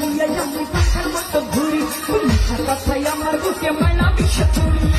दुनिया यम्मी पत्थर मत भूरी तुम खता सया मर्दू के मैना भी शतुरी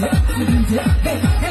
Yeah, hey, hey.